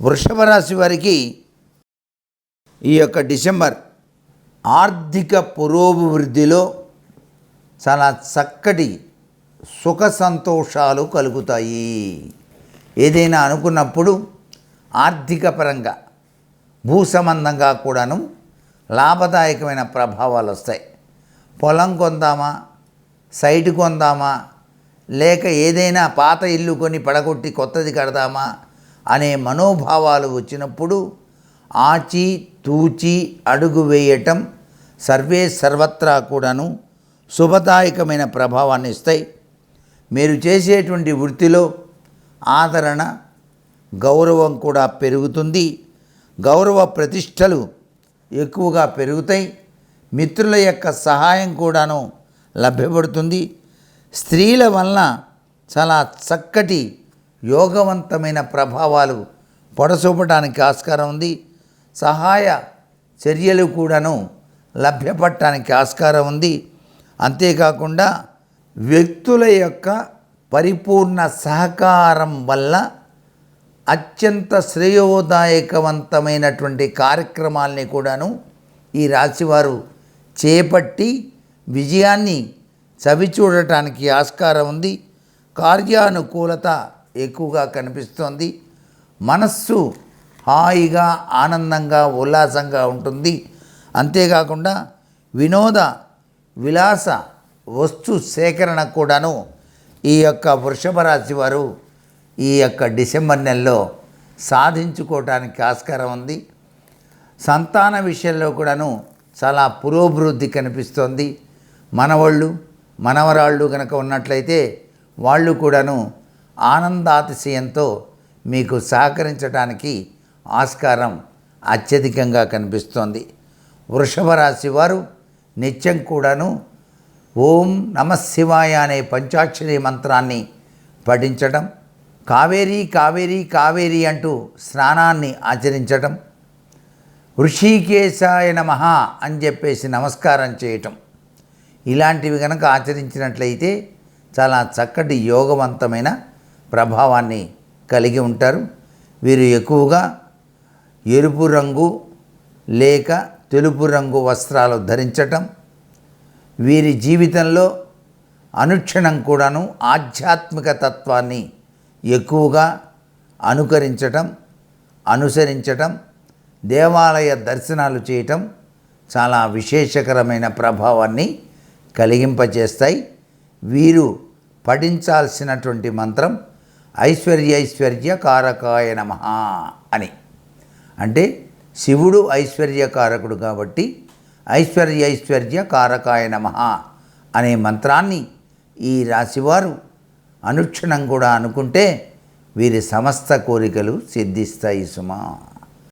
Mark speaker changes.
Speaker 1: వృషభ రాశి వారికి ఈ యొక్క డిసెంబర్ ఆర్థిక పురోభివృద్ధిలో చాలా చక్కటి సుఖ సంతోషాలు కలుగుతాయి. ఏదైనా అనుకున్నప్పుడు ఆర్థిక పరంగా భూ సంబంధంగా కూడాను లాభదాయకమైన ప్రభావాలు వస్తాయి. పొలం కొందామా సైటు కొందామా లేక ఏదైనా పాత ఇల్లు కొని పడగొట్టి కొత్తది కడదామా అనే మనోభావాలు వచ్చినప్పుడు ఆచి తూచి అడుగు వేయటం సర్వే సర్వత్రా కూడాను శుభదాయకమైన ప్రభావాన్ని ఇస్తాయి. మీరు చేసేటువంటి వృత్తిలో ఆదరణ గౌరవం కూడా పెరుగుతుంది. గౌరవ ప్రతిష్టలు ఎక్కువగా పెరుగుతాయి. మిత్రుల యొక్క సహాయం కూడాను లభ్యపడుతుంది. స్త్రీల వలన చాలా చక్కటి యోగవంతమైన ప్రభావాలు పొడసూపడానికి ఆస్కారం ఉంది. సహాయ చర్యలు కూడాను లభ్యపడటానికి ఆస్కారం ఉంది. అంతేకాకుండా వ్యక్తుల యొక్క పరిపూర్ణ సహకారం వల్ల అత్యంత శ్రేయోదాయకవంతమైనటువంటి కార్యక్రమాల్ని కూడాను ఈ రాశివారు చేపట్టి విజయాన్ని చవిచూడటానికి ఆస్కారం ఉంది. కార్యానుకూలత ఎక్కువగా కనిపిస్తోంది. మనస్సు హాయిగా ఆనందంగా ఉల్లాసంగా ఉంటుంది. అంతేకాకుండా వినోద విలాస వస్తు సేకరణ కూడాను ఈ యొక్క వృషభ రాశి వారు ఈ యొక్క డిసెంబర్ నెలలో సాధించుకోవటానికి ఆస్కారం ఉంది. సంతాన విషయంలో కూడాను చాలా పురోభివృద్ధి కనిపిస్తోంది. మనవాళ్ళు మనవరాళ్ళు కనుక ఉన్నట్లయితే వాళ్ళు కూడాను ఆనందాతిశయంతో మీకు సహకరించడానికి ఆస్కారం అత్యధికంగా కనిపిస్తోంది. వృషభ రాశి వారు నిత్యం కూడాను ఓం నమ శివాయ అనే పంచాక్షరి మంత్రాన్ని పఠించటం కావేరీ కావేరీ కావేరీ అంటూ స్నానాన్ని ఆచరించటం ఋషికేశాయ నమ అని చెప్పేసి నమస్కారం చేయటం. ఇలాంటివి కనుక ఆచరించినట్లయితే చాలా చక్కటి యోగవంతమైన ప్రభావాన్ని కలిగి ఉంటారు. వీరు ఎక్కువగా ఎరుపు రంగు లేక తెలుపు రంగు వస్త్రాలు ధరించటం వీరి జీవితంలో అనుక్షణం కూడాను ఆధ్యాత్మిక తత్వాన్ని ఎక్కువగా అనుకరించటం అనుసరించటం దేవాలయ దర్శనాలు చేయటం చాలా విశేషకరమైన ప్రభావాన్ని కలిగింపజేస్తాయి. వీరు పఠించాల్సినటువంటి మంత్రం ఐశ్వర్యైశ్వర్య కారకాయ నమ అని. అంటే శివుడు ఐశ్వర్యకారకుడు కాబట్టి ఐశ్వర్యైశ్వర్య కారకాయ నమ అనే మంత్రాన్ని ఈ రాశివారు అనుక్షణం కూడా అనుకుంటే వీరి సమస్త కోరికలు సిద్ధిస్తాయి సుమా.